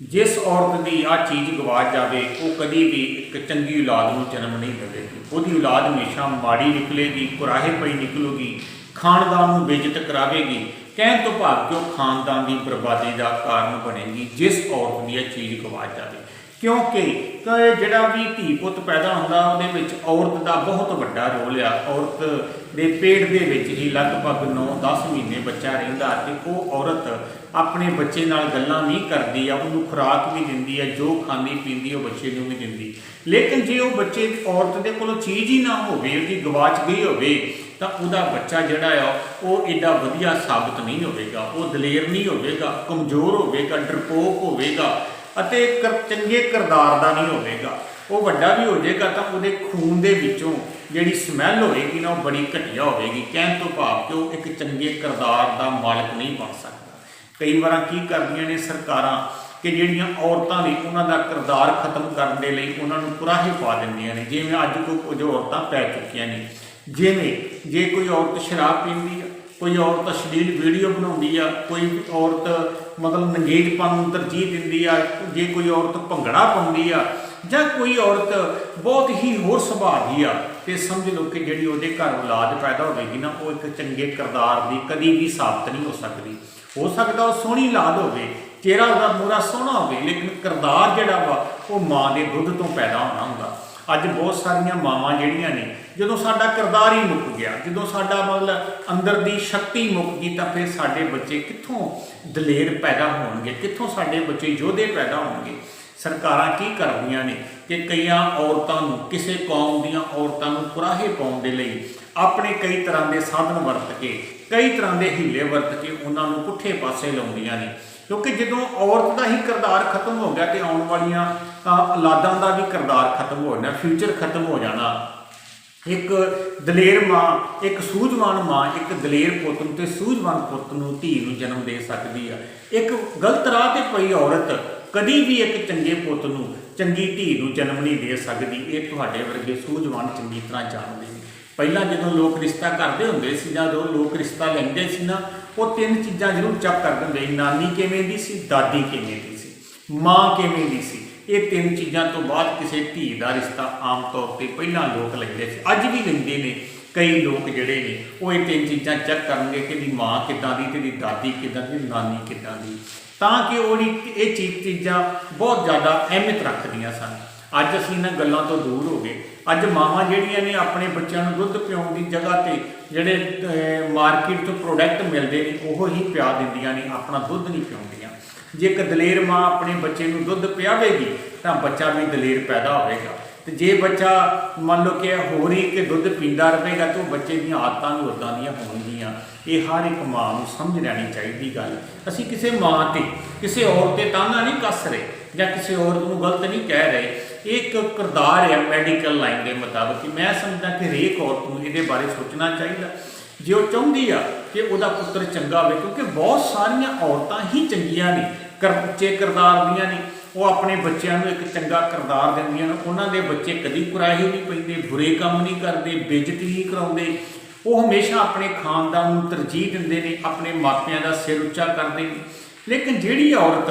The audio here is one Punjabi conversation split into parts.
ਜਿਸ ਔਰਤ ਦੀ ਆ ਚੀਜ਼ ਗਵਾਚ ਜਾਵੇ, ਉਹ ਕਦੀ ਵੀ ਇੱਕ ਚੰਗੀ ਔਲਾਦ ਨੂੰ ਜਨਮ ਨਹੀਂ ਦੇਵੇਗੀ ਉਹਦੀ ਔਲਾਦ ਹਮੇਸ਼ਾ ਮਾੜੀ ਨਿਕਲੇਗੀ, ਕੁਰਾਹੇ ਪਈ ਨਿਕਲੂਗੀ, ਖਾਨਦਾਨ ਨੂੰ ਬੇਇੱਜ਼ਤ ਕਰਾਵੇਗੀ। ਕਹਿਣ ਤੋਂ ਭਾਵ ਕਿ ਉਹ ਖਾਨਦਾਨ ਦੀ ਬਰਬਾਦੀ ਦਾ ਕਾਰਨ ਬਣੇਗੀ, ਜਿਸ ਔਰਤ ਦੀ ਇਹ ਚੀਜ਼ ਗਵਾਚ ਜਾਵੇ। ਕਿਉਂਕਿ ਕਿ ਜਿਹੜਾ ਵੀ ਧੀ ਪੁੱਤ ਪੈਦਾ ਹੁੰਦਾ, ਉਹਦੇ ਵਿੱਚ ਔਰਤ ਦਾ ਬਹੁਤ ਵੱਡਾ ਰੋਲ ਆ। ਔਰਤ ਦੇ ਪੇਟ ਦੇ ਵਿੱਚ ਹੀ ਲਗਭਗ 9-10 ਮਹੀਨੇ ਬੱਚਾ ਰਹਿੰਦਾ ਤੇ ਉਹ ਔਰਤ ਆਪਣੇ ਬੱਚੇ ਨਾਲ ਗੱਲਾਂ ਨਹੀਂ ਕਰਦੀ ਆ ਉਹਨੂੰ ਖੁਰਾਕ ਵੀ ਦਿੰਦੀ ਆ, ਜੋ ਖਾਂਦੀ, ਪੀਂਦੀ, ਉਹ ਬੱਚੇ ਨੂੰ ਵੀ ਦਿੰਦੀ। ਲੇਕਿਨ ਜੇ ਉਹ ਬੱਚੇ, ਔਰਤ ਦੇ ਕੋਲੋਂ ਚੀਜ਼ ਹੀ ਨਾ ਹੋਵੇ, ਉਹਦੀ ਗਵਾਚ ਗਈ ਹੋਵੇ, ਤਾਂ ਉਹਦਾ ਬੱਚਾ ਜਿਹੜਾ ਆ, ਉਹ ਏਡਾ ਵਧੀਆ ਸਾਬਤ ਨਹੀਂ ਹੋਵੇਗਾ, ਉਹ ਦਲੇਰ ਨਹੀਂ ਹੋਵੇਗਾ, ਕਮਜ਼ੋਰ ਹੋਵੇਗਾ, ਡਰਪੋਕ ਹੋਵੇਗਾ। ਅਤੇ ਕਰ- ਚੰਗੇ ਕਿਰਦਾਰ ਦਾ ਨਹੀਂ ਹੋਵੇਗਾ। ਉਹ ਵੱਡਾ ਵੀ ਹੋ ਜਾਏਗਾ ਤਾਂ ਉਹਦੇ ਖੂਨ ਦੇ ਵਿੱਚੋਂ ਜਿਹੜੀ ਸਮੈਲ ਹੋਏਗੀ ਨਾ, ਉਹ ਬੜੀ ਘਟੀਆ ਹੋਵੇਗੀ। ਕਹਿਣ ਤੋਂ ਭਾਵ ਕਿ ਉਹ ਇੱਕ ਚੰਗੇ ਕਿਰਦਾਰ ਦਾ ਮਾਲਕ ਨਹੀਂ ਬਣ ਸਕਦਾ। ਕਈ ਵਾਰਾਂ ਕੀ ਕਰਦੀਆਂ ਨੇ ਸਰਕਾਰਾਂ ਕਿ ਜਿਹੜੀਆਂ ਔਰਤਾਂ ਨੇ, ਉਹਨਾਂ ਦਾ ਕਿਰਦਾਰ ਖਤਮ ਕਰਨ ਦੇ ਲਈ ਉਹਨਾਂ ਨੂੰ ਕੁਰਾਹੇ ਪਾ ਦਿੰਦੀਆਂ ਨੇ। ਜਿਵੇਂ ਅੱਜ ਕੋ ਕੁਝ ਔਰਤਾਂ ਪੈ ਚੁੱਕੀਆਂ ਨੇ। ਜਿਵੇਂ ਜੇ ਕੋਈ ਔਰਤ ਸ਼ਰਾਬ ਪੀਂਦੀ ਆ ਕੋਈ ਔਰਤ ਅਸ਼ਲੀਲ ਵੀਡੀਓ ਬਣਾਉਂਦੀ ਆ, ਕੋਈ ਔਰਤ ਮਤਲਬ ਨੰਗੇਜਪਨ ਨੂੰ ਤਰਜੀਹ ਦਿੰਦੀ ਆ, ਜੇ ਕੋਈ ਔਰਤ ਭੰਗੜਾ ਪਾਉਂਦੀ ਆ, ਜਾਂ ਕੋਈ ਔਰਤ ਬਹੁਤ ਹੀ ਹੋਰ ਸੁਭਾਅ ਦੀ ਆ, ਤੇ ਸਮਝ ਲਓ ਕਿ ਜਿਹੜੀ ਉਹਦੇ ਘਰ ਔਲਾਦ ਪੈਦਾ ਹੋਵੇਗੀ ਨਾ, ਉਹ ਇੱਕ ਚੰਗੇ ਕਿਰਦਾਰ ਦੀ ਕਦੀ ਵੀ ਸਾਬਤ ਨਹੀਂ ਹੋ ਸਕਦੀ। ਹੋ ਸਕਦਾ ਉਹ ਸੋਹਣੀ ਔਲਾਦ ਹੋਵੇ, ਚਿਹਰਾ ਉਹਦਾ ਮੂਰਾ ਸੋਹਣਾ ਹੋਵੇ, ਲੇਕਿਨ ਕਿਰਦਾਰ ਜਿਹੜਾ ਵਾ, ਉਹ ਮਾਂ ਦੇ ਦੁੱਧ ਤੋਂ ਪੈਦਾ ਹੋਣਾ ਹੁੰਦਾ। ਅੱਜ ਬਹੁਤ ਸਾਰੀਆਂ ਮਾਵਾਂ ਜਿਹੜੀਆਂ ਨੇ ਜਦੋਂ ਸਾਡਾ ਕਿਰਦਾਰ ਹੀ ਮੁੱਕ ਗਿਆ, ਜਦੋਂ ਸਾਡਾ ਮਤਲਬ ਅੰਦਰ ਦੀ ਸ਼ਕਤੀ ਮੁੱਕ ਗਈ ਤਾਂ ਫਿਰ ਸਾਡੇ ਬੱਚੇ ਕਿੱਥੋਂ ਦਲੇਰ ਪੈਦਾ ਹੋਣਗੇ? ਕਿੱਥੋਂ ਸਾਡੇ ਬੱਚੇ ਯੋਧੇ ਪੈਦਾ ਹੋਣਗੇ? ਸਰਕਾਰਾਂ ਕੀ ਕਰਦੀਆਂ ਨੇ ਕਿ ਕਈਆਂ ਔਰਤਾਂ ਨੂੰ, ਕਿਸੇ ਕੌਮ ਦੀਆਂ ਔਰਤਾਂ ਨੂੰ ਪੁਰਾਹੇ ਪਾਉਣ ਦੇ ਲਈ ਆਪਣੇ ਕਈ ਤਰ੍ਹਾਂ ਦੇ ਸਾਧਨ ਵਰਤ ਕੇ, ਕਈ ਤਰ੍ਹਾਂ ਦੇ ਹੀਲੇ ਵਰਤ ਕੇ ਉਹਨਾਂ ਨੂੰ ਪੁੱਠੇ ਪਾਸੇ ਲਾਉਂਦੀਆਂ ਨੇ। ਕਿਉਂਕਿ ਜਦੋਂ ਔਰਤ ਦਾ ਹੀ ਕਿਰਦਾਰ ਖਤਮ ਹੋ ਗਿਆ ਤੇ ਆਉਣ ਵਾਲੀਆਂ ਔਲਾਦਾਂ ਦਾ ਵੀ ਕਿਰਦਾਰ ਖਤਮ ਹੋ ਜਾਣਾ, ਫਿਊਚਰ ਖਤਮ ਹੋ ਜਾਣਾ ਇੱਕ ਦਲੇਰ ਮਾਂ, ਇੱਕ ਸੂਝਵਾਨ ਮਾਂ, ਇੱਕ ਦਲੇਰ ਪੁੱਤ ਨੂੰ ਤੇ ਸੂਝਵਾਨ ਪੁੱਤ ਨੂੰ ਧੀ ਨੂੰ ਜਨਮ ਦੇ ਸਕਦੀ ਆ। ਇੱਕ ਗਲਤ ਰਾਹ ਤੇ ਪਈ ਔਰਤ ਕਦੀ ਵੀ ਇੱਕ ਚੰਗੇ ਪੁੱਤ ਨੂੰ, ਚੰਗੀ ਧੀ ਨੂੰ ਜਨਮ ਨਹੀਂ ਦੇ ਸਕਦੀ। ਇਹ ਤੁਹਾਡੇ ਵਰਗੇ ਸੂਝਵਾਨ ਚੰਗੀ ਤਰ੍ਹਾਂ ਜਾਣਦੇ ਨੇ। ਪਹਿਲਾਂ ਜਦੋਂ ਲੋਕ ਰਿਸ਼ਤਾ ਕਰਦੇ ਹੁੰਦੇ ਸੀ ਜਾਂ ਜਦੋਂ ਲੋਕ ਰਿਸ਼ਤਾ ਲੈਂਦੇ ਸੀ ਨਾ, ਉਹ ਤਿੰਨ ਚੀਜ਼ਾਂ ਜ਼ਰੂਰ ਚੈੱਕ ਕਰਦੇ ਹੁੰਦੇ ਨਾਨੀ ਕਿਵੇਂ ਦੀ ਸੀ, ਦਾਦੀ ਕਿਵੇਂ ਦੀ ਸੀ, ਮਾਂ ਕਿਵੇਂ ਦੀ ਸੀ। ਇਹ ਤਿੰਨ ਚੀਜ਼ਾਂ ਤੋਂ ਬਾਅਦ ਕਿਸੇ ਧੀ ਦਾ ਰਿਸ਼ਤਾ ਆਮ ਤੌਰ ਤੇ ਪਹਿਲਾਂ ਲੋਕ ਲੈਂਦੇ ਸੀ। ਅੱਜ ਵੀ ਲੈਂਦੇ ਨੇ, ਕਈ ਲੋਕ ਜਿਹੜੇ ਨੇ, ਉਹ ਇਹ ਤਿੰਨ ਚੀਜ਼ਾਂ ਚੈੱਕ ਕਰਨਗੇ ਕਿ ਦੀ ਮਾਂ ਕਿੱਦਾਂ ਦੀ, ਤੇ ਦੀ ਦਾਦੀ ਕਿੱਦਾਂ ਦੀ ਨਾਨੀ ਕਿੱਦਾਂ ਦੀ। ਤਾਂ ਕਿ ਉਹਦੀ ਇਹ ਚੀਜ਼ ਚੀਜ਼ਾਂ ਬਹੁਤ ਜ਼ਿਆਦਾ ਅਹਿਮੀਅਤ ਰੱਖਦੀਆਂ ਸਨ। ਅੱਜ ਅਸੀਂ ਇਹਨਾਂ ਗੱਲਾਂ ਤੋਂ ਦੂਰ ਹੋ ਗਏ। ਅੱਜ ਮਾਵਾਂ ਜਿਹੜੀਆਂ ਨੇ ਆਪਣੇ ਬੱਚਿਆਂ ਨੂੰ ਦੁੱਧ ਪਿਆਉਣ ਦੀ ਜਗ੍ਹਾ ਤੇ ਜਿਹੜੇ ਮਾਰਕੀਟ ਤੋਂ ਪ੍ਰੋਡਕਟ ਮਿਲਦੇ ਨੇ, ਉਹ ਹੀ ਪਿਆ ਦਿੰਦੀਆਂ ਨੇ, ਆਪਣਾ ਦੁੱਧ ਨਹੀਂ ਪਿਆਉਂਦੀਆਂ। ਜੇ ਇੱਕ ਦਲੇਰ ਮਾਂ ਆਪਣੇ ਬੱਚੇ ਨੂੰ ਦੁੱਧ ਪਿਆਵੇਗੀ, ਤਾਂ ਬੱਚਾ ਵੀ ਦਲੇਰ ਪੈਦਾ ਹੋਵੇਗਾ। ਤੇ ਜੇ ਬੱਚਾ ਮੰਨ ਲਓ ਕਿ ਹੋਰ ਹੀ ਕਿ ਦੁੱਧ ਪੀਂਦਾ ਰਹੇਗਾ, ਤਾਂ ਉਹ ਬੱਚੇ ਦੀਆਂ ਆਦਤਾਂ ਵੀ ਉਦਾਂ ਦੀਆਂ ਹੋਣਗੀਆਂ। ਇਹ ਹਰ ਇੱਕ ਮਾਂ ਨੂੰ ਸਮਝ ਲੈਣੀ ਚਾਹੀਦੀ ਗੱਲ। ਅਸੀਂ ਕਿਸੇ ਮਾਂ ਤੇ, ਕਿਸੇ ਔਰਤ ਤੇ ਤਾਨਾ ਨਹੀਂ ਕੱਸ ਰਹੇ, ਜਾਂ ਕਿਸੇ ਔਰਤ ਨੂੰ ਗਲਤ ਨਹੀਂ ਕਹਿ ਰਹੇ। ਇਹ ਇੱਕ ਕਿਰਦਾਰ ਹੈ ਮੈਡੀਕਲ ਲਾਈਨ ਦੇ ਮੁਤਾਬਕ ਕਿ ਮੈਂ ਸਮਝਦਾ ਕਿ ਹਰੇਕ ਔਰਤ ਨੂੰ ਇਹਦੇ ਬਾਰੇ ਸੋਚਣਾ ਚਾਹੀਦਾ। ਜੇ ਉਹ ਚਾਹੁੰਦੀ ਆ ਕਿ ਉਹਦਾ ਪੁੱਤਰ ਚੰਗਾ ਹੋਵੇ, ਕਿਉਂਕਿ ਬਹੁਤ ਸਾਰੀਆਂ ਔਰਤਾਂ ਹੀ ਚੰਗੀਆਂ ਨੇ ਕਰਚੇ ਕਿਰਦਾਰ ਦੀਆਂ ਨੇ, ਉਹ ਆਪਣੇ ਬੱਚਿਆਂ ਨੂੰ ਇੱਕ ਚੰਗਾ ਕਿਰਦਾਰ ਦਿੰਦੀਆਂ ਨੇ। ਉਹਨਾਂ ਦੇ ਬੱਚੇ ਕਦੀ ਕੁਰਾਹੇ ਨਹੀਂ ਪੈਂਦੇ, ਬੁਰੇ ਕੰਮ ਨਹੀਂ ਕਰਦੇ, ਬੇਇੱਜ਼ਤੀ ਨਹੀਂ ਕਰਾਉਂਦੇ। ਉਹ ਹਮੇਸ਼ਾ ਆਪਣੇ ਖਾਨਦਾਨ ਨੂੰ ਤਰਜੀਹ ਦਿੰਦੇ ਨੇ, ਆਪਣੇ ਮਾਪਿਆਂ ਦਾ ਸਿਰ ਉੱਚਾ ਕਰਦੇ ਨੇ। ਲੇਕਿਨ ਜਿਹੜੀ ਔਰਤ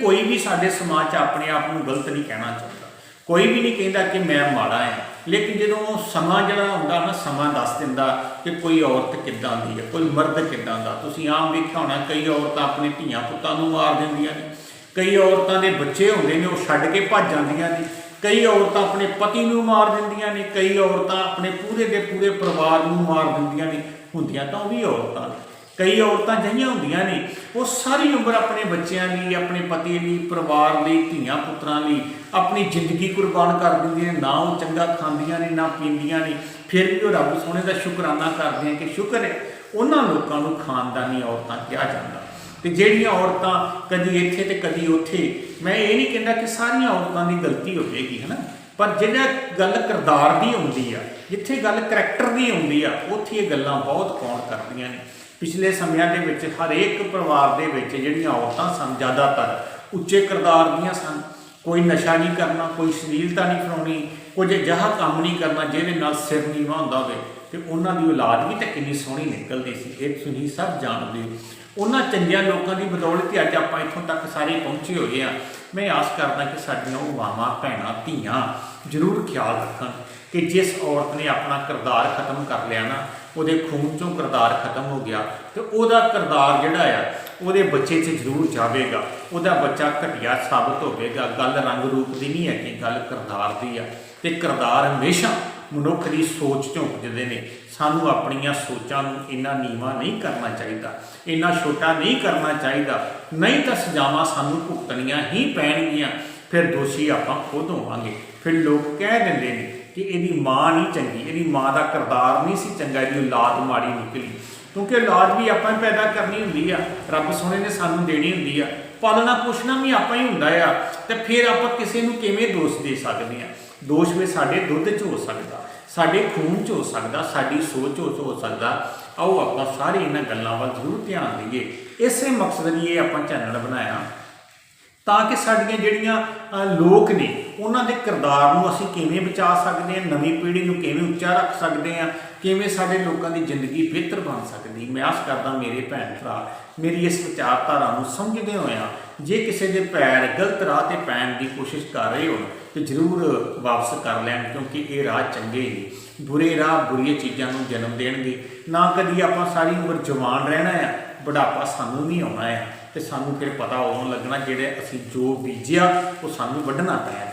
ਕੋਈ ਵੀ ਸਾਡੇ ਸਮਾਜ 'ਚ ਆਪਣੇ ਆਪ ਨੂੰ ਗਲਤ ਨਹੀਂ ਕਹਿਣਾ ਚਾਹੁੰਦਾ। ਕੋਈ ਵੀ ਨਹੀਂ ਕਹਿੰਦਾ ਕਿ ਮੈਂ ਮਾੜਾ ਹਾਂ। ਲੇਕਿਨ ਜਦੋਂ ਸਮਾਂ ਜਿਹੜਾ ਹੁੰਦਾ ਨਾ, ਸਮਾਂ ਦੱਸ ਦਿੰਦਾ ਕਿ ਕੋਈ ਔਰਤ ਕਿੱਦਾਂ ਦੀ ਹੈ, ਕੋਈ ਮਰਦ ਕਿੱਦਾਂ ਦਾ। ਤੁਸੀਂ ਆਮ ਵੇਖਿਆ ਹੋਣਾ, ਕਈ ਔਰਤਾਂ ਆਪਣੇ ਧੀਆਂ ਪੁੱਤਾਂ ਨੂੰ ਮਾਰ ਦਿੰਦੀਆਂ ਨੇ। ਕਈ ਔਰਤਾਂ ਦੇ ਬੱਚੇ ਹੁੰਦੇ ਨੇ, ਉਹ ਛੱਡ ਕੇ ਭੱਜ ਜਾਂਦੀਆਂ ਨੇ। ਕਈ ਔਰਤਾਂ ਆਪਣੇ ਪਤੀ ਨੂੰ ਮਾਰ ਦਿੰਦੀਆਂ ਨੇ, ਕਈ ਔਰਤਾਂ ਆਪਣੇ ਪੂਰੇ ਦੇ ਪੂਰੇ ਪਰਿਵਾਰ ਨੂੰ ਮਾਰ ਦਿੰਦੀਆਂ ਨੇ। ਹੁੰਦੀਆਂ ਤਾਂ ਉਹ ਵੀ ਔਰਤਾਂ ਨੇ। ਕਈ ਔਰਤਾਂ ਜਿਹੀਆਂ ਹੁੰਦੀਆਂ ਨੇ, ਉਹ ਸਾਰੀ ਉਮਰ ਆਪਣੇ ਬੱਚਿਆਂ ਲਈ, ਆਪਣੇ ਪਤੀ ਲਈ, ਪਰਿਵਾਰ ਲਈ, ਧੀਆਂ ਪੁੱਤਰਾਂ ਲਈ ਆਪਣੀ ਜ਼ਿੰਦਗੀ ਕੁਰਬਾਨ ਕਰ ਦਿੰਦੀਆਂ ਨੇ, ਨਾ ਉਹ ਚੰਗਾ ਖਾਂਦੀਆਂ ਨੇ, ਨਾ ਪੀਂਦੀਆਂ ਨੇ। ਫਿਰ ਵੀ ਉਹ ਰੱਬ ਸੋਹਣੇ ਦਾ ਸ਼ੁਕਰਾਨਾ ਕਰਦੇ ਕਰਦੀਆਂ ਕਿ ਸ਼ੁਕਰ ਹੈ, ਉਹਨਾਂ ਲੋਕਾਂ ਨੂੰ ਖਾਨਦਾਨੀ ਔਰਤਾਂ ਕਿਹਾ ਜਾਂਦਾ। ਤੇ ਜਿਹੜੀਆਂ ਔਰਤਾਂ ਕਦੀ ਇੱਥੇ ਤੇ ਕਦੀ ਉੱਥੇ, ਮੈਂ ਇਹ ਨਹੀਂ ਕਹਿੰਦਾ ਕਿ ਸਾਰੀਆਂ ਔਰਤਾਂ ਦੀ ਗਲਤੀ ਹੋਵੇਗੀ, ਹਨਾ? ਪਰ ਜਿਹੜਾ ਗੱਲ ਕਿਰਦਾਰ ਦੀ ਹੁੰਦੀ ਆ, ਜਿੱਥੇ ਗੱਲ ਕਰੈਕਟਰ ਦੀ ਹੁੰਦੀ ਆ, ਉੱਥੇ ਇਹ ਗੱਲਾਂ ਬਹੁਤ ਕੌਣ ਕਰਦੀਆਂ ਨੇ। ਪਿਛਲੇ ਸਮਿਆਂ ਦੇ ਵਿੱਚ ਹਰੇਕ ਪਰਿਵਾਰ ਦੇ ਵਿੱਚ ਜਿਹੜੀਆਂ ਔਰਤਾਂ ਸਨ, ਜ਼ਿਆਦਾਤਰ ਉੱਚੇ ਕਿਰਦਾਰ ਦੀਆਂ ਸਨ। ਕੋਈ ਨਸ਼ਾ ਨਹੀਂ ਕਰਨਾ, ਕੋਈ ਸ਼ਲੀਲਤਾ ਨਹੀਂ ਫਰਾਉਣੀ ਕੁਝ ਅਜਿਹਾ ਕੰਮ ਨਹੀਂ ਕਰਨਾ ਜਿਹਦੇ ਨਾਲ ਸਿਰ ਨੀਵਾਂ ਹੁੰਦਾ ਹੋਵੇ ਤੇ ਉਹਨਾਂ ਦੀ ਔਲਾਦ ਵੀ ਤਾਂ ਕਿੰਨੀ ਸੋਹਣੀ ਨਿਕਲਦੀ ਸੀ। ਇਹ ਤੁਸੀਂ ਸਭ ਜਾਣਦੇ ਹੋ ਉਹਨਾਂ ਚੰਗਿਆਂ ਲੋਕਾਂ ਦੀ ਬਦੌਲਤ ਹੀ ਅੱਜ ਆਪਾਂ ਇੱਥੋਂ ਤੱਕ ਸਾਰੇ ਪਹੁੰਚੇ ਹੋਏ ਆ ਮੈਂ ਆਸ ਕਰਦਾ ਕਿ ਸਾਡੀਆਂ ਉਹ ਮਾਵਾਂ, ਭੈਣਾਂ, ਧੀਆਂ ਜ਼ਰੂਰ ਖਿਆਲ ਰੱਖਣ ਕਿ ਜਿਸ ਔਰਤ ਨੇ ਆਪਣਾ ਕਿਰਦਾਰ ਖਤਮ ਕਰ ਲਿਆ ਨਾ, ਉਹਦੇ ਖੂਨ ਚੋਂ ਕਿਰਦਾਰ ਖਤਮ ਹੋ ਗਿਆ ਤੇ ਉਹਦਾ ਕਿਰਦਾਰ ਜਿਹੜਾ ਆ, ਉਹਦੇ ਬੱਚੇ 'ਚ ਜ਼ਰੂਰ ਜਾਵੇਗਾ। ਉਹਦਾ ਬੱਚਾ ਘਟੀਆ ਸਾਬਤ ਹੋਵੇਗਾ। ਗੱਲ ਰੰਗ ਰੂਪ ਦੀ ਨਹੀਂ ਹੈ ਕਿ ਗੱਲ ਕਿਰਦਾਰ ਦੀ ਆ। ਤੇ ਕਿਰਦਾਰ ਹਮੇਸ਼ਾ ਮਨੁੱਖ ਦੀ ਸੋਚ ਚੋਂ ਉਪਜਦੇ ਨੇ। ਸਾਨੂੰ ਆਪਣੀਆਂ ਸੋਚਾਂ ਨੂੰ ਇੰਨਾ ਨੀਵਾ ਨਹੀਂ ਕਰਨਾ ਚਾਹੀਦਾ, ਇੰਨਾ ਛੋਟਾ ਨਹੀਂ ਕਰਨਾ ਚਾਹੀਦਾ। ਨਹੀਂ ਤਾਂ ਸਜ਼ਾਵਾਂ ਸਾਨੂੰ ਭੁਗਤਣੀਆਂ ਹੀ ਪੈਣਗੀਆਂ। ਫਿਰ ਦੋਸ਼ੀ ਆਪਾਂ ਖੁਦ ਹੋਵਾਂਗੇ। ਫਿਰ ਲੋਕ ਕਹਿ ਦਿੰਦੇ ਨੇ ਕਿ ਇਹਦੀ ਮਾਂ ਨਹੀਂ ਚੰਗੀ, ਇਹਦੀ ਮਾਂ ਦਾ ਕਿਰਦਾਰ ਨਹੀਂ ਸੀ ਚੰਗਾ, ਇਹਦੀ ਔਲਾਦ ਮਾੜੀ ਨਿਕਲੀ। ਕਿਉਂਕਿ ਔਲਾਦ ਵੀ ਆਪਾਂ ਹੀ ਪੈਦਾ ਕਰਨੀ ਹੁੰਦੀ ਆ। ਰੱਬ ਸੋਹਣੇ ਨੇ ਸਾਨੂੰ ਦੇਣੀ ਹੁੰਦੀ ਆ। ਪਾਲਣਾ ਪੋਸ਼ਣਾ ਵੀ ਆਪਾਂ ਹੀ ਹੁੰਦਾ ਆ। ਤੇ ਫਿਰ ਆਪਾਂ ਕਿਸੇ ਨੂੰ ਕਿਵੇਂ ਦੋਸ਼ ਦੇ ਸਕਦੇ ਆ? ਦੋਸ਼ ਵੀ ਸਾਡੇ ਦੁੱਧ 'ਚ ਹੋ ਸਕਦਾ, ਸਾਡੇ ਖੂਨ 'ਚ ਹੋ ਸਕਦਾ, ਸਾਡੀ ਸੋਚ 'ਚ ਹੋ ਸਕਦਾ, ਆਓ ਆਪਾਂ ਸਾਰੇ ਇਹਨਾਂ ਗੱਲਾਂ ਵੱਲ ਜ਼ਰੂਰ ਧਿਆਨ ਦਈਏ। ਇਸੇ ਮਕਸਦ ਲਈ ਇਹ ਆਪਾਂ ਚੈਨਲ ਬਣਾਇਆ। ਤਾਂ ਕਿ ਸਾਡੀਆਂ ਜਿਹੜੀਆਂ ਲੋਕ ਨੇ, ਉਹਨਾਂ ਦੇ ਕਿਰਦਾਰ ਨੂੰ ਅਸੀਂ ਕਿਵੇਂ ਬਚਾ ਸਕਦੇ ਹਾਂ, ਨਵੀਂ ਪੀੜ੍ਹੀ ਨੂੰ ਕਿਵੇਂ ਉੱਚਾ ਰੱਖ ਸਕਦੇ ਹਾਂ, ਕਿਵੇਂ ਸਾਡੇ ਲੋਕਾਂ ਦੀ ਜ਼ਿੰਦਗੀ ਬਿਹਤਰ ਬਣ ਸਕਦੀ ਮੈਂ ਆਸ ਕਰਦਾ ਮੇਰੇ ਭੈਣ ਭਰਾ ਮੇਰੀ ਇਸ ਵਿਚਾਰਧਾਰਾ ਨੂੰ ਸਮਝਦੇ ਹੋਇਆਂ ਜੇ ਕਿਸੇ ਦੇ ਪੈਰ ਗਲਤ ਰਾਹ ਤੇ ਪੈਣ ਦੀ ਕੋਸ਼ਿਸ਼ ਕਰ ਰਹੇ ਹੋਣ, ਤੇ ਜ਼ਰੂਰ ਵਾਪਸ ਕਰ ਲੈਣ, ਕਿਉਂਕਿ ਇਹ ਰਾਹ ਚੰਗੇ ਨਹੀਂ ਬੁਰੇ ਰਾਹ ਬੁਰੀਆਂ ਚੀਜ਼ਾਂ ਨੂੰ ਜਨਮ ਦੇਣਗੇ। ਨਾ ਕਦੀ ਆਪਾਂ ਸਾਰੀ ਉਮਰ ਜਵਾਨ ਰਹਿਣਾ ਆ ਬੁਢਾਪਾ ਸਾਨੂੰ ਨਹੀਂ ਆਉਣਾ ਆ, ਤੇ ਸਾਨੂੰ ਫਿਰ ਪਤਾ ਉਦੋਂ ਲੱਗਣਾ ਜਿਹੜੇ ਅਸੀਂ ਜੋ ਬੀਜਿਆ, ਉਹ ਸਾਨੂੰ ਵੱਢਣਾ ਪਿਆ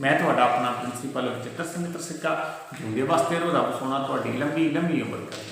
ਮੈਂ ਤੁਹਾਡਾ ਆਪਣਾ ਪ੍ਰਿੰਸੀਪਲ ਵਿਚਿਤਰ ਸਿੰਘ ਤਰਸਿੱਕਾ ਜੁੰਦੇ ਵਾਸਤੇ ਰੋ ਰੱਬ ਸੋਨਾ ਤੁਹਾਡੀ ਲੰਬੀ ਲੰਬੀ ਉਮਰ ਕਰੇ